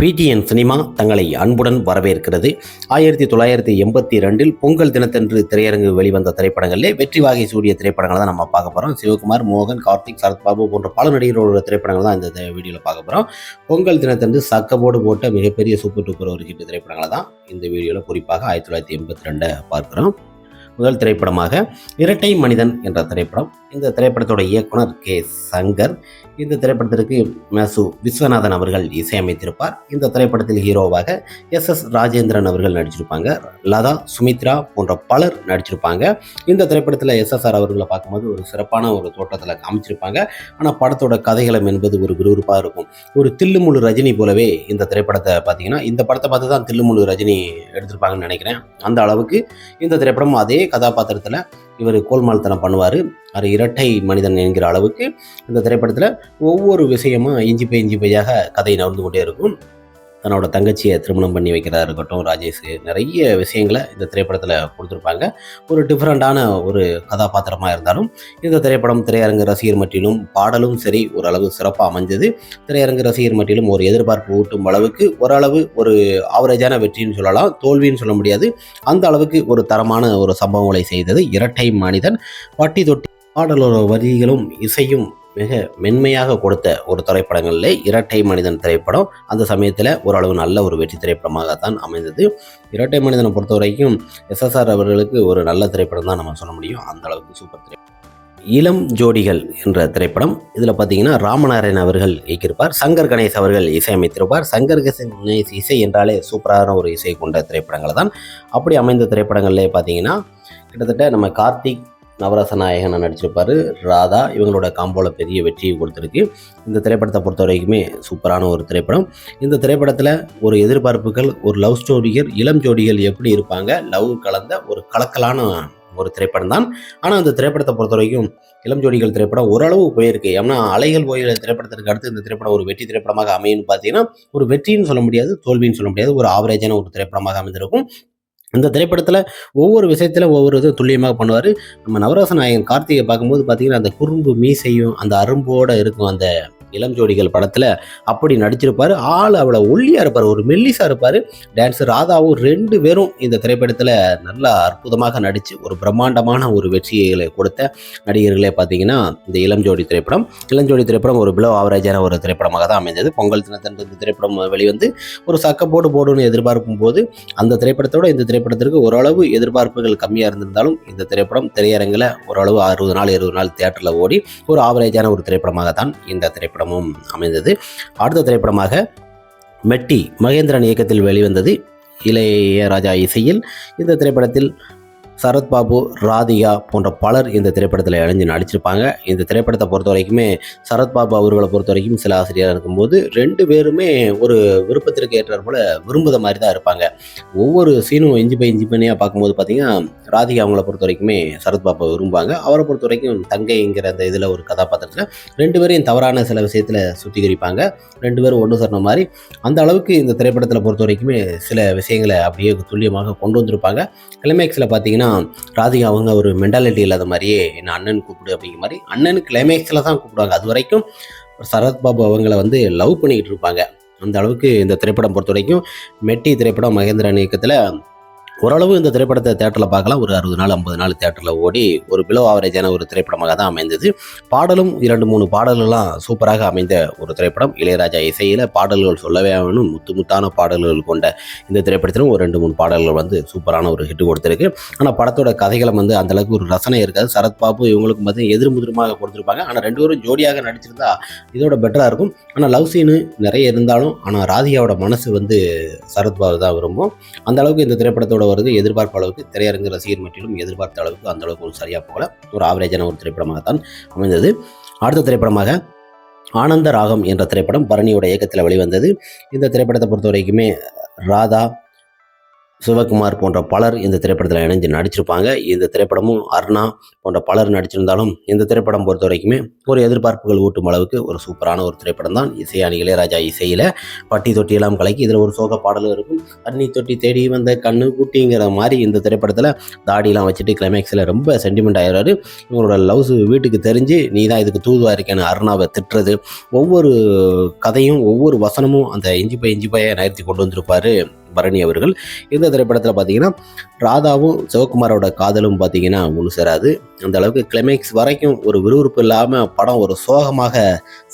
PTN cinema தங்களை அன்புடன் வரவேற்கிறது. ஆயிரத்தி தொள்ளாயிரத்தி எண்பத்தி ரெண்டில் பொங்கல் தினத்தன்று திரையரங்கு வெளிவந்த திரைப்படங்களிலே வெற்றி வாகை சூடிய திரைப்படங்களை தான் நம்ம பார்க்க போகிறோம் சிவகுமார் மோகன் கார்த்திக் சரத்பாபு போன்ற பல நடிகர்களோட திரைப்படங்கள் தான் இந்த வீடியோவில் பார்க்க போகிறோம் பொங்கல் தினத்தன்று சக்கபோடு போட்ட மிகப்பெரிய சூப்பர் டூப்பர் ஒரு ஹிட் திரைப்படங்களை தான் இந்த வீடியோவில் குறிப்பாக ஆயிரத்தி தொள்ளாயிரத்தி எண்பத்தி ரெண்டை பார்க்குறோம். முதல் திரைப்படமாக இரட்டை மனிதன் என்ற திரைப்படம். இந்த திரைப்படத்தோட இயக்குனர் கே. சங்கர். இந்த திரைப்படத்திற்கு மேசு விஸ்வநாதன் அவர்கள் இசையமைத்திருப்பார். இந்த திரைப்படத்தில் ஹீரோவாக எஸ். எஸ். ராஜேந்திரன் அவர்கள் நடிச்சிருப்பாங்க. லதா சுமித்ரா போன்ற பலர் நடிச்சிருப்பாங்க. இந்த திரைப்படத்தில் எஸ்எஸ்ஆர் அவர்களை பார்க்கும்போது ஒரு சிறப்பான ஒரு தோற்றத்தில் காமிச்சிருப்பாங்க. ஆனால் படத்தோட கதைகளம் என்பது ஒரு விறுவிறுப்பாக இருக்கும். ஒரு தில்லுமுழு ரஜினி போலவே இந்த திரைப்படத்தை பார்த்தீங்கன்னா இந்த படத்தை பார்த்து தான் தில்லுமுழு ரஜினி எடுத்திருப்பாங்கன்னு நினைக்கிறேன். அந்த அளவுக்கு இந்த திரைப்படம் அதே கதாபாத்திரத்தில் இவர் கோல்மால்தனம் பண்ணுவார். அது இரட்டை மனிதன் என்கிற அளவுக்கு இந்த திரைப்படத்தில் ஒவ்வொரு விஷயமும் இஞ்சி பை இஞ்சி பையாக கதை நகர்ந்து கொண்டே இருக்கும். தன்னோட தங்கச்சியை திருமணம் பண்ணி வைக்கிறதா இருக்கட்டும் ராஜேஷ் நிறைய விஷயங்களை இந்த திரைப்படத்தில் கொடுத்துருப்பாங்க. ஒரு டிஃப்ரெண்ட்டான ஒரு கதாபாத்திரமாக இருந்தாலும் இந்த திரைப்படம் திரையரங்கு ரசிகர் மட்டிலும் பாடலும் சரி ஓரளவு சிறப்பாக அமைஞ்சது. திரையரங்கு ரசிகர் மட்டிலும் ஒரு எதிர்பார்ப்பு ஊட்டும் அளவுக்கு ஓரளவு ஒரு ஆவரேஜான வெற்றின்னு சொல்லலாம் தோல்வின்னு சொல்ல முடியாது. அந்த அளவுக்கு ஒரு தரமான ஒரு சம்பவங்களை செய்தது இரட்டை மனிதன். பட்டி தொட்டி பாடலோட வரிகளும் இசையும் மிக மென்மையாக கொடுத்த ஒரு திரைப்படங்களில் இரட்டை மனிதன் திரைப்படம் அந்த சமயத்தில் ஓரளவு நல்ல ஒரு வெற்றி திரைப்படமாகத்தான் அமைந்தது. இரட்டை மனிதனை பொறுத்த வரைக்கும் எஸ்எஸ்ஆர் அவர்களுக்கு ஒரு நல்ல திரைப்படம் தான் நம்ம சொல்ல முடியும். அந்த அளவுக்கு சூப்பர் திரைப்படம் இளம் ஜோடிகள் என்ற திரைப்படம். இதில் பார்த்தீங்கன்னா ராமநாராயண் அவர்கள் இயக்கியிருப்பார். சங்கர் கணேஷ் அவர்கள் இசையமைத்திருப்பார். சங்கர் கணேஷ் இசை என்றாலே சூப்பரான ஒரு இசை கொண்ட திரைப்படங்கள் தான் அப்படி அமைந்த திரைப்படங்கள்லேயே பார்த்தீங்கன்னா கிட்டத்தட்ட நம்ம கார்த்திக் நவரச நாயகனை நடிச்சிருப்பாரு. ராதா இவங்களோட காம்போல பெரிய வெற்றியை கொடுத்துருக்கு. இந்த திரைப்படத்தை பொறுத்த வரைக்குமே சூப்பரான ஒரு திரைப்படம். இந்த திரைப்படத்தில் ஒரு எதிர்பார்ப்புகள் ஒரு லவ் ஸ்டோரிகள் இளம் ஜோடிகள் எப்படி இருப்பாங்க லவ் கலந்த ஒரு கலக்கலான ஒரு திரைப்படம் தான். ஆனால் அந்த திரைப்படத்தை பொறுத்த வரைக்கும் இளம் ஜோடிகள் திரைப்படம் ஓரளவு போயிருக்கு. ஏன்னா அலைகள் போய் திரைப்படத்திற்கு அடுத்து இந்த திரைப்படம் ஒரு வெற்றி திரைப்படமாக அமையும்னு பார்த்தீங்கன்னா ஒரு வெற்றின்னு சொல்ல முடியாது தோல்வின்னு சொல்ல முடியாது ஒரு ஆவரேஜான ஒரு திரைப்படமாக அமைந்திருக்கும். இந்த திரைப்படத்தில் ஒவ்வொரு விஷயத்தில் ஒவ்வொரு இதுவும் துல்லியமாக பண்ணுவார். நம்ம நவராச நாயகன் கார்த்திகை பார்க்கும்போது பார்த்தீங்கன்னா அந்த குறும்பு மீசையும் அந்த அரும்போடு இருக்கும் அந்த இளம் ஜோடிகள் படத்தில் அப்படி நடிச்சிருப்பார். ஆள் அவ்வளோ ஒல்லியாக இருப்பார். ஒரு மெல்லிஸாக இருப்பார். டான்ஸர் ராதாவும் ரெண்டு பேரும் இந்த திரைப்படத்தில் நல்லா அற்புதமாக நடித்து ஒரு பிரம்மாண்டமான ஒரு வெற்றிகளை கொடுத்த நடிகர்களே பார்த்தீங்கன்னா இந்த இளம் ஜோடி திரைப்படம். இளம் ஜோடி திரைப்படம் ஒரு பிலோ ஆவரேஜான ஒரு திரைப்படமாக தான் அமைந்தது. பொங்கல் தினத்தன்று இந்த திரைப்படம் வெளிவந்து ஒரு சக்கப்போடு போடுன்னு எதிர்பார்க்கும் போது அந்த திரைப்படத்தோட இந்த திரைப்படத்திற்கு ஓரளவு எதிர்பார்ப்புகள் கம்மியாக இருந்திருந்தாலும் இந்த திரைப்படம் திரையரங்கில் ஓரளவு அறுபது நாள் இருபது நாள் தேட்டரில் ஓடி ஒரு ஆவரேஜான ஒரு திரைப்படமாக தான் இந்த திரைப்படம் திரைப்படமும் அமைந்தது. அடுத்த திரைப்படமாக மெட்டி மகேந்திரன் இயக்கத்தில் வெளிவந்தது இளையராஜா இசையில். இந்த திரைப்படத்தில் சரத்பாபு ராதிகா போன்ற பலர் இந்த திரைப்படத்தில் இணைஞ்சு நடிச்சிருப்பாங்க. இந்த திரைப்படத்தை பொறுத்த வரைக்குமே சரத்பாபு அவர்களை பொறுத்த வரைக்கும் சில ஆசிரியராக இருக்கும்போது ரெண்டு பேருமே ஒரு விருப்பத்திற்கு ஏற்றார் போல விரும்புத மாதிரி தான் இருப்பாங்க. ஒவ்வொரு சீனும் இஞ்சி பை இஞ்சி பண்ணியாக பார்க்கும்போது பார்த்தீங்கன்னா ராதிகா அவங்கள பொறுத்த வரைக்குமே சரத்பாபு விரும்புவாங்க. அவரை பொறுத்த வரைக்கும் தங்கைங்கிற அந்த இதில் ஒரு கதாபாத்திரத்தில் ரெண்டு பேரையும் தவறான சில விஷயத்தில் சுத்திகரிப்பாங்க. ரெண்டு பேரும் ஒன்று சொன்ன மாதிரி. அந்த அளவுக்கு இந்த திரைப்படத்தில் பொறுத்த வரைக்குமே சில விஷயங்களை அப்படியே துல்லியமாக கொண்டு வந்திருப்பாங்க. கிளைமேக்ஸில் பார்த்தீங்கன்னா ராதிகா அவங்க ஒரு மென்டாலிட்டி இல்லாத மாதிரியே என்ன அண்ணன் கூப்பிடு அப்படிங்கிற மாதிரி அண்ணன் கிளைமேக்ஸில் தான் கூப்பிடுவாங்க. அது வரைக்கும் சரத்பாபு அவங்கள வந்து லவ் பண்ணிக்கிட்டு இருப்பாங்க. அந்த அளவுக்கு இந்த திரைப்படம் பொறுத்த வரைக்கும் மெட்டி திரைப்படம் மகேந்திரன் இயக்கத்தில் ஓரளவு இந்த திரைப்படத்தை தேட்டரில் பார்க்கலாம். ஒரு அறுபது நாள் ஐம்பது நாள் தேட்டரில் ஓடி ஒரு பிலோ ஆவரேஜான ஒரு திரைப்படமாக தான் அமைந்தது. பாடலும் இரண்டு மூணு பாடல்கள்லாம் சூப்பராக அமைந்த ஒரு திரைப்படம். இளையராஜா இசையில் பாடல்கள் சொல்லவே வேணும். முத்து முத்தான பாடல்கள் கொண்ட இந்த திரைப்படத்திலும் ஒரு ரெண்டு மூணு பாடல்கள் வந்து சூப்பரான ஒரு ஹிட் கொடுத்துருக்கு. ஆனால் படத்தோட கதைகளும் வந்து அந்தளவுக்கு ஒரு ரசனை இருக்காது. சரத்பாபு இவங்களுக்கும் பார்த்து எதிர்முதிரமாக கொடுத்துருப்பாங்க. ஆனால் ரெண்டு பேரும் ஜோடியாக நடிச்சிருந்தா இதோட பெட்டராக இருக்கும். ஆனால் லவ் சீனு நிறைய இருந்தாலும் ஆனால் ராதிகாவோட மனசு வந்து சரத்பாபு தான் விரும்பும். அந்த அளவுக்கு இந்த திரைப்படத்தோட வருது எதிர்பார்ப்பு அளவுக்கு திரையரங்கு ரசிகர் மட்டிலும் எதிர்பார்த்த அளவுக்கு அந்த அளவுக்கு ஒரு சரியாக போகல. ஒரு ஆவரேஜான ஒரு திரைப்படமாகத்தான் அமைந்தது. அடுத்த திரைப்படமாக ஆனந்த ராகம் என்ற திரைப்படம் பரணியோட இயக்கத்தில் வெளிவந்தது. இந்த திரைப்படத்தை பொறுத்த வரைக்குமே ராதா சிவகுமார் போன்ற பலர் இந்த திரைப்படத்தில் இணைஞ்சு நடிச்சிருப்பாங்க. இந்த திரைப்படமும் அர்ணா போன்ற பலர் நடிச்சிருந்தாலும் இந்த திரைப்படம் பொறுத்த வரைக்குமே ஒரு எதிர்பார்ப்புகள் ஊட்டும் அளவுக்கு ஒரு சூப்பரான ஒரு திரைப்படம் தான் இசையாணி இளையராஜா இசையில் பட்டி தொட்டி எல்லாம் கலக்கி இதில் ஒரு சோக பாடலும் இருக்கும். தண்ணி தொட்டி தேடி வந்த கண்ணு குட்டிங்கிற மாதிரி இந்த திரைப்படத்தில் தாடியெல்லாம் வச்சுட்டு கிளைமேக்ஸில் ரொம்ப சென்டிமெண்ட் ஆயிடுறாரு இவங்களோட லவ்ஸ் வீட்டுக்கு தெரிஞ்சு நீ தான் இதுக்கு தூதுவா இருக்கேன்னு அருணாவை திட்டுறது. ஒவ்வொரு கதையும் ஒவ்வொரு வசனமும் அந்த இஞ்சி பை இஞ்சி பையை நகர்த்தி கொண்டு வந்திருப்பாரு. பரணி அவர்கள். இந்த திரைப்படத்தில் பார்த்தீங்கன்னா ராதாவும் சிவகுமாரோட காதலும் பார்த்தீங்கன்னா ஒன்று சேராது. அந்த அளவுக்கு கிளைமேக்ஸ் வரைக்கும் ஒரு விறுவிறுப்பு இல்லாமல் படம் ஒரு சோகமாக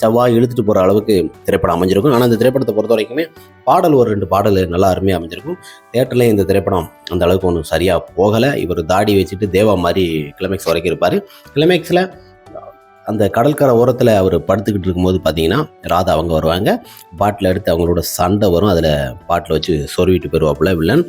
செவ்வாய் இழுத்துட்டு போகிற அளவுக்கு திரைப்படம் அமைஞ்சிருக்கும். ஆனால் இந்த திரைப்படத்தை பொறுத்த வரைக்குமே பாடல் ஒரு ரெண்டு பாடல் நல்லா அருமையாக அமைஞ்சிருக்கும். தேட்டர்லேயும் இந்த திரைப்படம் அந்த அளவுக்கு ஒன்றும் சரியாக போகலை. இவர் தாடி வச்சுட்டு தேவா மாதிரி கிளைமேக்ஸ் வரைக்கும் இருப்பார். கிளைமேக்ஸில் அந்த கடற்கரை ஓரத்தில் அவர் படுத்துக்கிட்டு இருக்கும்போது பார்த்தீங்கன்னா ராதா அவங்க வருவாங்க. பாட்டில் எடுத்து அவங்களோட சண்டை வரும். அதில் பாட்டில் வச்சு சொருவிட்டு போயிடுவாப்புல வில்லன்.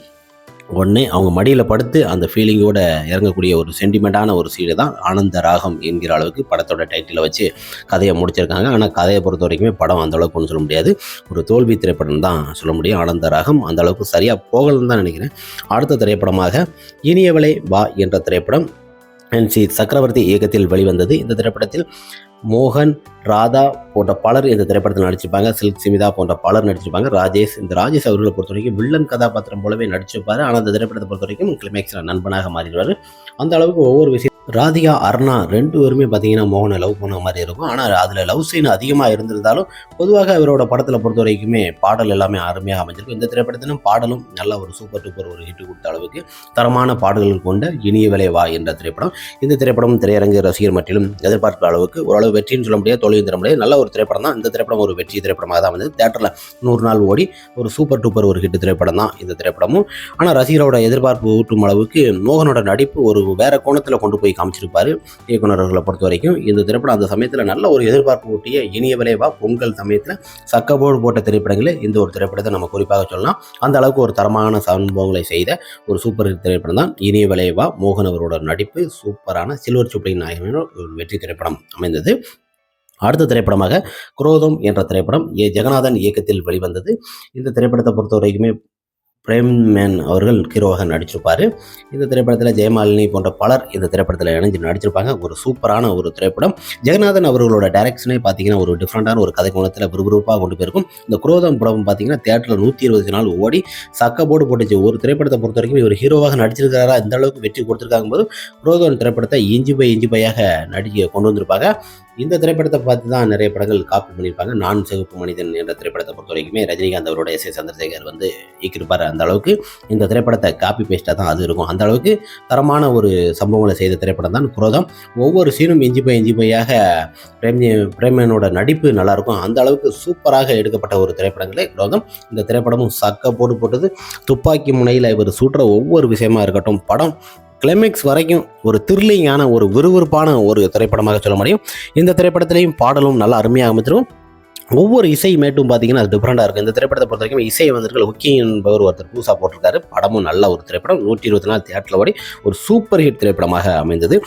உடனே அவங்க மடியில் படுத்து அந்த ஃபீலிங்கோட இறங்கக்கூடிய ஒரு சென்டிமெண்ட்டான ஒரு சீடு தான் ஆனந்த ராகம் என்கிற அளவுக்கு படத்தோட டைட்டிலை வச்சு கதையை முடிச்சிருக்காங்க. ஆனால் கதையை பொறுத்த வரைக்குமே படம் அந்த அளவுக்கு ஒன்றும் சொல்ல முடியாது. ஒரு தோல்வி திரைப்படம் தான் சொல்ல முடியும். ஆனந்த ராகம் அந்த அளவுக்கு சரியாக போகலன்னு தான் நினைக்கிறேன். அடுத்த திரைப்படமாக இனியவளை வா என்ற திரைப்படம் என் சி சக்கரவர்த்தி இயக்கத்தில் வெளிவந்தது. இந்த திரைப்படத்தில் மோகன் ராதா போன்ற பலர் இந்த திரைப்படத்தில் நடிச்சிருப்பாங்க. சில்க் சிமிதா போன்ற பலர் நடிச்சிருப்பாங்க. ராஜேஷ் இந்த ராஜேஷ் அவர்களை பொறுத்த வரைக்கும் வில்லன் கதாபாத்திரம் போலவே நடிச்சிருப்பார். ஆனால் இந்த திரைப்படத்தை பொறுத்த வரைக்கும் கிளைமேக்ஸில் நண்பனாக மாறிடுவார். அந்த அளவுக்கு ஒவ்வொரு விஷயம் ராதிகா அர்ணா ரெண்டு பேருமே பார்த்தீங்கன்னா மோகனை லவ் பண்ண மாதிரி இருக்கும். ஆனால் அதில் லவ் சீன் அதிகமாக இருந்திருந்தாலும் பொதுவாக இவரோட படத்தில் பொறுத்த வரைக்குமே பாடல் எல்லாமே அருமையாக அமைஞ்சிருக்கும் இந்த திரைப்படத்திலும் பாடலும் நல்ல ஒரு சூப்பர் டூப்பர் ஒரு ஹிட் கொடுத்த அளவுக்கு தரமான பாடல்கள் கொண்ட இனிய விலை வா என்ற திரைப்படம். இந்த திரைப்படம் திரையரங்கு ரசிகர் மட்டிலும் எதிர்பார்த்த அளவுக்கு ஓரளவு வெற்றின்னு சொல்ல முடியாது தொழில் தர முடியாது. நல்ல ஒரு திரைப்படம் தான். இந்த திரைப்படம் ஒரு வெற்றி திரைப்படமாக தான் வந்தது தேட்டரில் நூறு நாள் ஓடி ஒரு சூப்பர் டூப்பர் ஒரு ஹிட் திரைப்படம் தான் இந்த திரைப்படமும். ஆனால் ரசிகரோட எதிர்பார்ப்பு ஊட்டும் அளவுக்கு மோகனோட நடிப்பு ஒரு வேற கோணத்தில் கொண்டு போய் காமிச்சிருப்பாரு. இயக்குனர்களை பொறுத்த வரைக்கும் இந்த திரைப்படம் அந்த சமயத்தில் நல்ல ஒரு எதிர்பார்ப்பு ஊட்டிய இனிய விளைவா பொங்கல் சமயத்தில் சக்கபோர்டு போட்ட திரைப்படங்களில் இந்த ஒரு திரைப்படத்தை நம்ம குறிப்பாக சொல்லலாம். அந்த அளவுக்கு ஒரு தரமான சம்பவங்களை செய்த ஒரு சூப்பர் திரைப்படம் தான் இனிய விளைவா மோகன் அவரோட நடிப்பு. சூப்பரான சில்வர் சுப்ளி நாயகனோட ஒரு வெற்றி திரைப்படம் அமைந்தது. அடுத்த திரைப்படமாக குரோதம் என்ற திரைப்படம் ஏ. ஜெகநாதன் இயக்கத்தில் வெளிவந்தது. இந்த திரைப்படத்தை பொறுத்த வரைக்குமே பிரேம் மேன் அவர்கள் ஹீரோவாக நடிச்சிருப்பார். இந்த திரைப்படத்தில் ஜெயமாலினி போன்ற பலர் இந்த திரைப்படத்தில் இணைஞ்சு நடிச்சிருப்பாங்க. ஒரு சூப்பரான ஒரு திரைப்படம். ஜெகநாதன் அவர்களோட டைரக்ஷனே பார்த்தீங்கன்னா ஒரு டிஃப்ரெண்ட்டான ஒரு கதை கோணத்தில் விறுவிறுப்பாக கொண்டு போயிருக்கும். இந்த குரோதம் படம் பார்த்தீங்கன்னா தேட்டரில் நூற்றி இருபது நாள் ஓடி சக்க போர்டு போட்டுச்சு. ஒரு திரைப்படத்தை பொறுத்த வரைக்கும் இவர் ஹீரோவாக நடிச்சிருக்காரா இந்த அளவுக்கு வெற்றி கொடுத்துருக்காங்க போது குரோதம் திரைப்படத்தை இஞ்சி பை இஞ்சி பையாக நடிக்க கொண்டு வந்திருப்பாங்க. இந்த திரைப்படத்தை பார்த்து தான் நிறைய படங்கள் காப்பி பண்ணியிருப்பாங்க. நான் சிவப்பு மனிதன் என்ற திரைப்படத்தை பொறுத்த வரைக்குமே ரஜினிகாந்த் அவரோட எஸ் ஏ சந்திரசேகர் வந்து இயக்கியிருப்பார். அந்த அளவுக்கு இந்த திரைப்படத்தை காப்பி பேஸ்ட்டாக தான் அது இருக்கும். அந்த அளவுக்கு தரமான ஒரு சம்பவங்களை செய்த திரைப்படம் தான் குரோதம். ஒவ்வொரு சீனும் இஞ்சி போய் இஞ்சி போயாக பிரேம் பிரேமனோட நடிப்பு நல்லாயிருக்கும் அந்த அளவுக்கு சூப்பராக எடுக்கப்பட்ட ஒரு திரைப்படங்களே குரோதம். இந்த திரைப்படமும் சக்க போட்டு போட்டது. துப்பாக்கி முனையில் இவர் சுடுற ஒவ்வொரு விஷயமா இருக்கட்டும் படம் கிளைமேக்ஸ் வரைக்கும் ஒரு த்ரில்லிங்கான ஒரு விறுவிறுப்பான ஒரு திரைப்படமாக சொல்ல முடியும். இந்த திரைப்படத்திலையும் பாடலும் நல்லா அருமையாக அமைச்சிருக்கும் ஒவ்வொரு இசை மேட்டும் பார்த்தீங்கன்னா அது டிஃப்ரெண்டாக இருக்கும் இந்த திரைப்படத்தை பொறுத்த வரைக்கும் இசை வந்திருக்கிற ஒக்கி என்பவர் ஒருத்தர் புதுசாக போட்டிருக்காரு. படமும் நல்ல ஒரு திரைப்படம். நூற்றி இருபத்தி நாலு தியேட்டரில் ஓடி ஒரு சூப்பர் ஹிட் திரைப்படமாக அமைந்தது.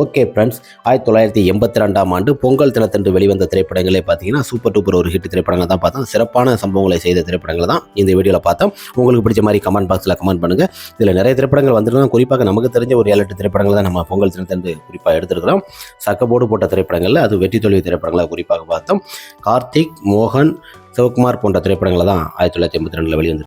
ஓகே ஃப்ரெண்ட்ஸ் ஆயிரத்தி தொள்ளாயிரத்தி எண்பத்தி ரெண்டாம் ஆண்டு பொங்கல் தினத்தன்று வெளிவந்த திரைப்படங்களே பார்த்தீங்கன்னா சூப்பர் டூப்பர் ஒரு ஹிட் திரைப்படங்கள் தான் பார்த்தோம். சிறப்பான சம்பவங்களை செய்த திரைப்படங்கள் தான் இந்த வீடியோவில் பார்த்தோம். உங்களுக்கு பிடிச்ச மாதிரி கமெண்ட் பாக்ஸில் கமெண்ட் பண்ணுங்கள் இதில் நிறைய திரைப்படங்கள் வந்துருக்கோம் குறிப்பாக நமக்கு தெரிஞ்ச ஒரு ஏழு திரைப்படங்கள் தான் நம்ம பொங்கல் தினத்தன்று குறிப்பாக எடுத்திருக்கிறோம். சக்கப்போடு போட்ட திரைப்படங்களில் அது வெற்றி தோல்வி திரைப்படங்களை குறிப்பாக பார்த்தோம். கார்த்திக் மோகன் சிவகுமார் போன்ற திரைப்படங்களை தான் ஆயிரத்தி தொள்ளாயிரத்தி எண்பத்தி ரெண்டில் வெளிவந்து